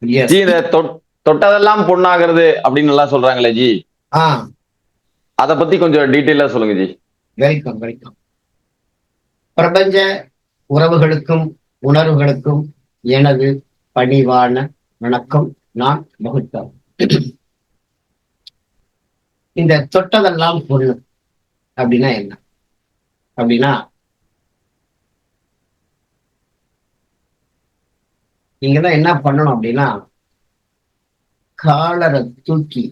G தொட்- தொட்டதெல்லாம் பொண்ணாகிறது அப்படின்னு எல்லாம் சொல்றாங்களே ஜி. அத பத்தி கொஞ்சம் டீட்டெயிலா சொல்லுங்க ஜி. வெல்கம் வெல்கம் பிரபஞ்ச உறவுகளுக்கும் உணர்வுகளுக்கும் எனது பணிவான வணக்கம். நான் பகுத்தம் இந்த தொட்டதெல்லாம் பொண்ணு. அப்படின்னா என்ன? அப்படின்னா நீங்க தான் என்ன பண்ணணும் அப்படின்னா காலரை தூக்கி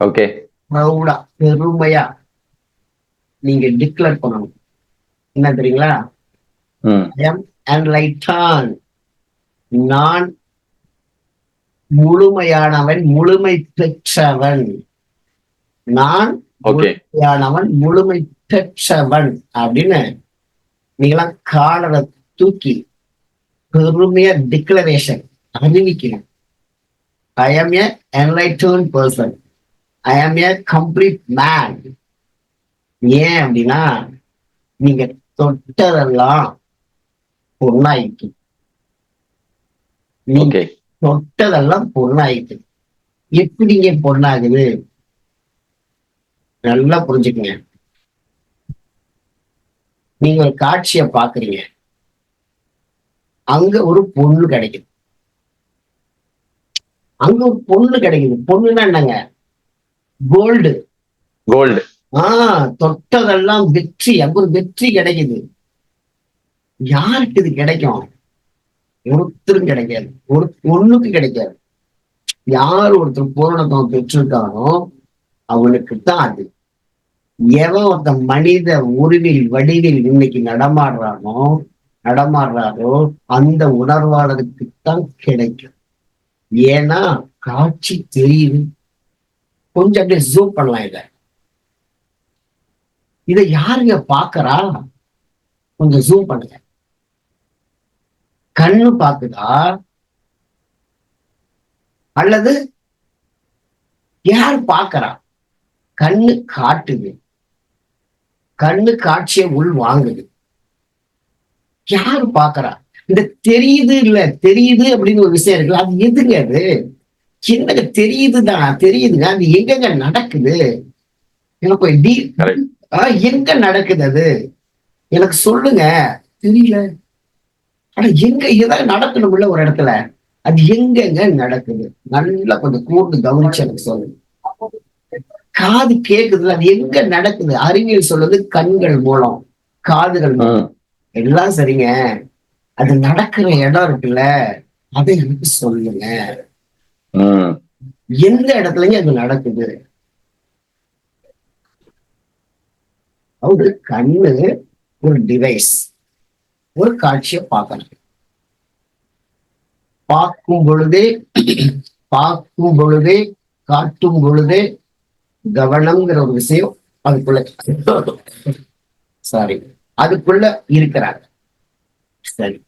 ஓகே. ப்ரௌடா பெருமையா நீங்க டிக்ளேர் பண்ணணும். என்ன தெரியுங்களா? என்லைட்டான் நான் முழுமையானவன் முழுமை பெற்றவன். நான் முழுமையானவன் முழுமை பெற்றவன் அப்படின்னு நீங்களாம் காலரை தூக்கி பெருமையா டிக்ளரேஷன் அறிவிக்கணும் I am A என்லைட்டர்ன் person I ஆம் ஏ கம்ப்ளீட் மேன் ஏன் அப்படின்னா நீங்க தொட்டதெல்லாம் பொண்ணாயிட்டு நீங்க தொட்டதெல்லாம் பொண்ணாயிட்டு எப்படிங்க பொண்ணாகுது நல்லா புரிஞ்சுக்கங்க நீங்க ஒரு காட்சியை பாக்குறீங்க அங்க ஒரு பொண்ணு கிடைக்குது. அங்க ஒரு பொண்ணு கிடைக்குது. பொண்ணுன்னா என்னங்க? கோல்டு கோல்டு ஆஹ் தொட்டதெல்லாம் வெற்றி அங்க ஒரு வெற்றி கிடைக்குது. யாருக்கு இது கிடைக்கும்? ஒருத்தரும் கிடைக்காது. ஒரு பொண்ணுக்கு கிடைக்காது. யார் ஒருத்தர் பூரணத்துவம் பெற்றிருக்கானோ அவனுக்கு தான் அது. எவன் ஒருத்தன் மனித உருவில் வடிவில் இன்னைக்கு நடமாடுறானோ நடமாடுறாரோ அந்த உணர்வாளருக்கு தான் கிடைக்கும். ஏன்னா காட்சி தெரியுது. கொஞ்சம் அப்படியே ஜூம் பண்ணலாம் இத. இதை யாருங்க பாக்குறா கொஞ்சம் ஜூம் பண்ணுங்க. கண்ணு பாக்குதா அல்லது யார் பாக்குறா கண்ணு காட்டுது. கண்ணு காட்சியை உள் வாங்குது. யாரு பாக்குறா? இந்த தெரியுது இல்ல தெரியுது அப்படின்னு ஒரு விஷயம் இருக்குல்ல அது எதுங்க அது? என்னங்க தெரியுதுதான் தெரியுதுங்க அது எங்கங்க நடக்குது? எனக்கு டீ எங்க நடக்குது அது? எனக்கு சொல்லுங்க. தெரியல. ஆனா எங்க ஏதாவது நடக்கணும்ல ஒரு இடத்துல? அது எங்கெங்க நடக்குது? நல்லா கொஞ்சம் கூர்ந்து கவனிச்சு எனக்கு சொல்லுங்க. காது கேக்குதுல அது எங்க நடக்குது? அறிவியல் சொல்லுது கண்கள் மூலம் காதுகள் மூலம். எல்லாம் சரிங்க. அது நடக்கிற இடம் இருக்குல்ல அதை எனக்கு சொல்லுங்க. எந்த இடத்துலங்க அது நடக்குது? அவங்க கண்ணு ஒரு டிவைஸ் ஒரு காட்சியை பார்க்கணும். பார்க்கும் பொழுதே பார்க்கும் பொழுதே காட்டும் பொழுதே கவனம்ங்கிற ஒரு விஷயம் அதுக்குள்ள சாரி. அதுக்குள்ள இருக்கிறாங்க. சரி.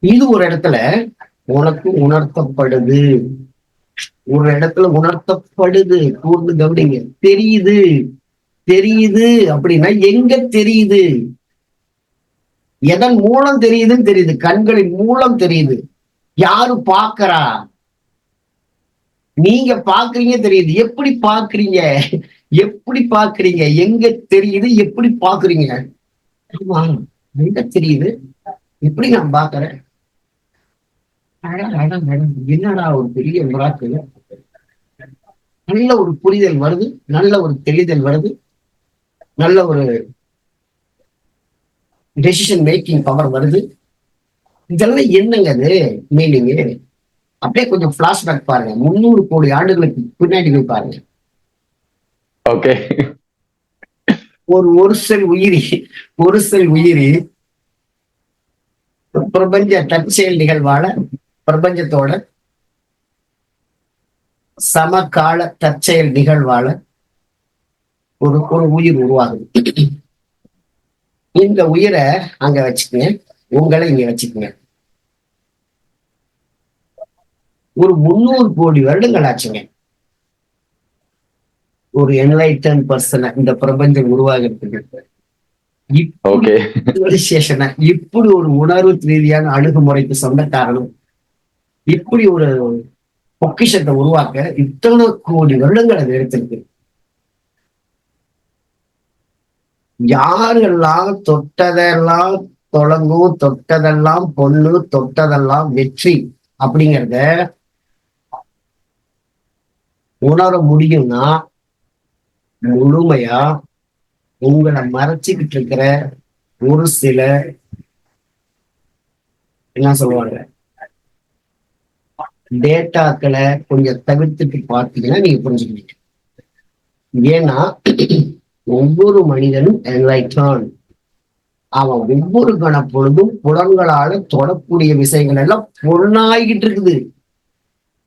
இது ஒரு இடத்துல உனக்கு உணர்த்தப்படுது. ஒரு இடத்துல உணர்த்தப்படுது. கூர்ந்து கவனிங்க. தெரியுது. தெரியுது அப்படின்னா எங்க தெரியுது? எதன் மூலம் தெரியுதுன்னு தெரியுது. கண்களின் மூலம் தெரியுது. யாரு பாக்குறா நீங்க பாக்குறீங்க தெரியுது. எப்படி பாக்குறீங்க எப்படி பாக்குறீங்க எங்க தெரியுது? எப்படி பாக்குறீங்க ஆமா எங்க தெரியுது? எப்படி நான் பாக்குறேன் அட, என்னடா ஒரு பெரிய விராக்கு நல்ல ஒரு புரிதல் வருது நல்ல ஒரு தெளிதல் வருது நல்ல ஒரு டெசிஷன் மேக்கிங் பவர் வருது. இதெல்லாம் என்னங்க அது? மீனிங் அப்படியே கொஞ்சம் பிளாஷ்பேக் பாருங்க. முன்னூறு கோடி ஆண்டுகளுக்கு பின்னாடி போய் பாருங்க. ஓகே ஒரு ஒரு செல் உயிரி ஒரு செல் உயிரி பிரபஞ்ச தற்செயல் நிகழ்வால பிரபஞ்சத்தோட சமகால தற்செயல் நிகழ்வால ஒரு ஒரு உயிர் உருவாகுது. இந்த உயிரை அங்க வச்சுக்கங்க. உங்களை இங்க வச்சுக்கங்க. ஒரு முன்னூறு கோடி வருடங்கள் ஆச்சுங்க. ஒரு என்லைட்டன் பர்சனை இந்த பிரபஞ்சம் உருவாகிறதுக்கு. இப்படி ஒரு உணர்வு ரீதியான அணுகுமுறைக்கு சொந்தக்காரனும் இப்படி ஒரு பொக்கிஷத்தை உருவாக்க இத்தனை கோடி வருடங்கள் அது எடுத்திருக்கு. யாரெல்லாம் தொட்டதெல்லாம் தொடங்கும் தொட்டதெல்லாம் பொண்ணு தொட்டதெல்லாம் வெற்றி அப்படிங்கிறத உணர முடியும்னா முழுமையா உங்களை மறைச்சுக்கிட்டு இருக்கிற ஒரு சில என்ன சொல்லுவாங்க? டேட்டாக்களை கொஞ்சம் தவிர்த்துட்டு பார்த்தீங்கன்னா நீங்க புரிஞ்சுக்கிட்டீங்க. ஏன்னா ஒவ்வொரு மனிதனும் என்லைட்டான் அவன் ஒவ்வொரு கணப்பொழுதும் புலன்களால தொடக்கூடிய விஷயங்கள் எல்லாம் பொண்ணாகிட்டு இருக்குது.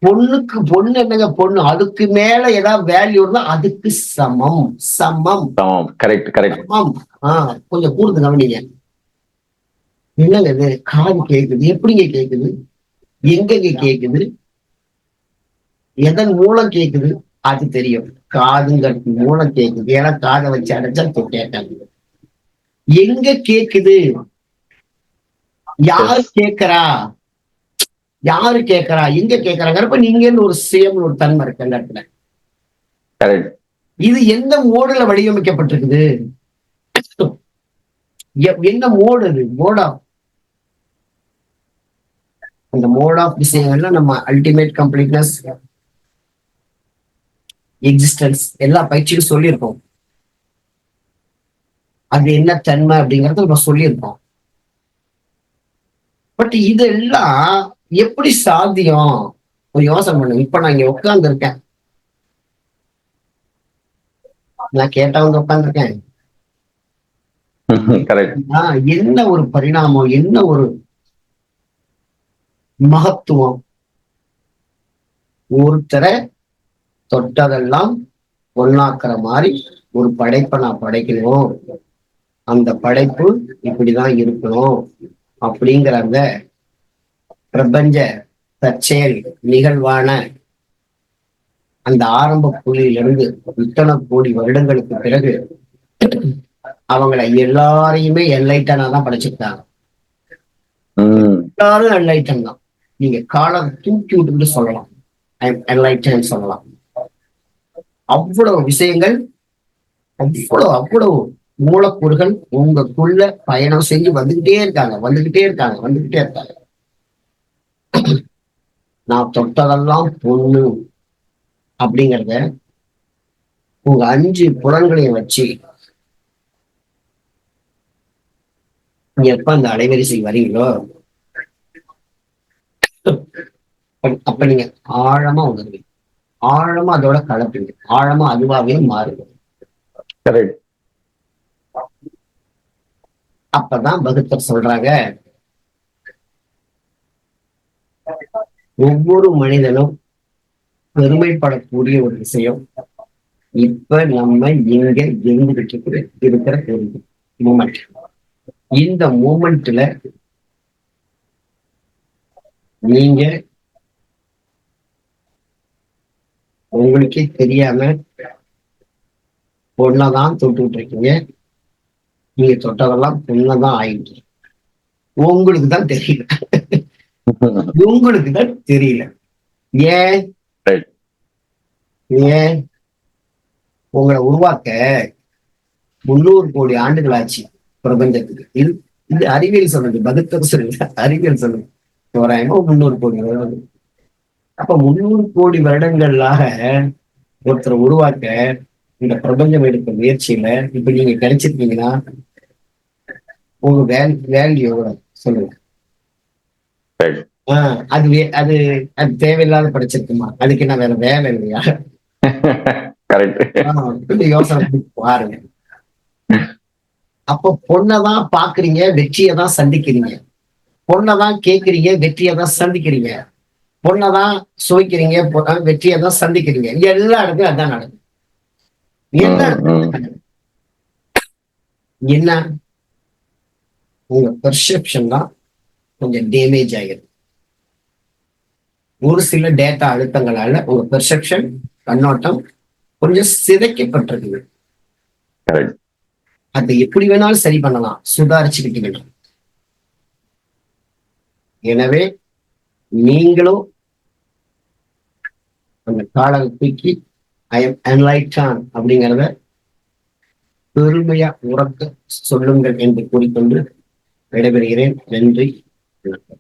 பொண்ணுக்கு பொண்ணு என்னங்க பொண்ணு? அதுக்கு மேல ஏதாவது வேல்யூ இருந்தா அதுக்கு சமம். சமம். கரெக்ட் கரெக்ட் சமம். ஆஹ் கொஞ்சம் கூர்ந்து கவனிங்க. என்னங்க இது? காது கேக்குது. எப்படிங்க கேக்குது? எங்கெங்க கேக்குது? எதன் மூலம் கேக்குது? அது தெரியும். காதுங்கிறது மூலம் கேக்குது. ஏன்னா காதை வச்சு அடைச்சா கேட்டாங்க. எங்க கேக்குது? யாரு கேக்குறா? யாரு கேக்குறா? எங்க கேக்குறாங்கிறப்ப நீங்கன்னு ஒரு சேம்னு ஒரு தன்மை இருக்கு அந்த இடத்துல? இது எந்த மோடுல வடிவமைக்கப்பட்டிருக்குது? என்ன மோடு அது? மோட் அந்த மோட் ஆஃப் விஷயங்கள்ல நம்ம அல்டிமேட் கம்ப்ளீட்னஸ் எக்ஸிஸ்டன்ஸ் எல்லா பயிற்சியும் சொல்லியிருக்கோம். அது என்ன தன்மை அப்படிங்கறத நம்ம சொல்லியிருக்கோம். பட் இதெல்லாம் எப்படி சாத்தியம்? ஒரு யோசனை பண்ணுங்க இப்ப நான் இங்க உட்கார்ந்து இருக்கேன் நான் கேட்டவங்க உட்கார்ந்துருக்கேன். என்ன ஒரு பரிணாமம்? என்ன ஒரு மகத்துவம்? ஒருத்தரை தொட்டதெல்லாம் பொண்ணாக்குற மாதிரி ஒரு படைப்பை நான் படைக்கணும். அந்த படைப்பு இப்படிதான் இருக்கணும். அப்படிங்கிற அந்த பிரபஞ்ச தற்செயல் நிகழ்வான அந்த ஆரம்ப புள்ளியிலிருந்து இத்தனை கோடி வருடங்களுக்கு பிறகு அவங்கள எல்லாரையுமே என்லைட்டனா தான் படைச்சிருக்காங்க. எல்லாரும் என்லைட்டன் தான். நீங்க காலம் தூக்கி விட்டுட்டு சொல்லலாம். என்லைட்டன் சொல்லலாம். அவ்வளவு விஷயங்கள் அவ்வளவு அவ்வளவு மூலக்கூறுகள் உங்களுக்குள்ள பயணம் செஞ்சு வந்துகிட்டே இருக்காங்க வந்துகிட்டே இருக்காங்க வந்துகிட்டே இருக்காங்க. நான் தொட்டதெல்லாம் பொண்ணு அப்படிங்கிறத உங்க அஞ்சு புலன்களையும் வச்சு நீங்க எப்ப அந்த அலைவரிசை வரீங்களோ அப்ப- நீங்க ஆழமா உணர்வீங்க. ஆழமா அதோட கலப்பீங்க. ஆழமா அதுவாவே மாறுங்க. கரெக்ட் அப்பதான் பகத்தர் சொல்றாங்க ஒவ்வொரு மனிதனும் பெருமைப்படக்கூடிய ஒரு விஷயம். இப்ப நம்ம இங்க இருந்துகிட்டு இருக்கிற இருக்கிற ஒரு மூமெண்ட் இந்த மூமெண்ட்ல நீங்க உங்களுக்கே தெரியாம பொண்ணதான் தொட்டுக்கிட்டு இருக்கீங்க. நீங்க தொட்டதெல்லாம் பொண்ணதான் ஆயிட்டு உங்களுக்கு தான் தெரியல உங்களுக்கு தான் தெரியல. ஏன். ஏன்? உங்களை உருவாக்க முன்னூறு கோடி ஆண்டுகள் ஆச்சு பிரபஞ்சத்துக்கு. இது இது அறிவியல் சொல்லுது பகுத்தர் சொல்லுது அறிவியல் சொல்லுது தோராயமா முன்னூறு கோடி வருடம் அப்ப முன்னூறு கோடி வருடங்களாக ஒருத்தரை உருவாக்க இந்த பிரபஞ்சம் எடுத்த முயற்சியில இப்ப நீங்க கிடைச்சிருக்கீங்கன்னா உங்க வேல் வேல்யூ எவ்வளவு? சொல்லுங்க. அது அது அது தேவையில்லாத படிச்சிருக்குமா? அதுக்கு என்ன வேற வேலை இல்லையா? கொஞ்சம் யோசனை பாருங்க. அப்போ பொண்ணதான் பாக்குறீங்க வெற்றியை தான் சந்திக்கிறீங்க. பொண்ணதான் கேக்குறீங்க வெற்றியை தான் சந்திக்கிறீங்க. பொண்ணதான் சுவைக்கிறீங்க வெற்றியை தான் சந்திக்கிறீங்க. எல்லா இடத்துலயும் அதான் நடக்குது. எல்லா இடத்துலயும். என்ன? உங்க பெர்செப்ஷன் தான் கொஞ்சம் டேமேஜ் ஆகிருக்கு ஒரு சில டேட்டா அழுத்தங்களால உங்க பெர்செப்ஷன் கண்ணோட்டம் கொஞ்சம் சிதைக்கப்பட்டிருக்குது. அதை எப்படி வேணாலும் சரி பண்ணலாம். சுதாரிச்சுக்கிட்டீங்கன்னா எனவே நீங்களும் அந்த காலரை தூக்கி ஐ எம் என்லைட்டான் அப்படிங்கிறத பெருமையா உறக்க சொல்லுங்கள் என்று கூறிக்கொண்டு விடைபெறுகிறேன். நன்றி. வணக்கம்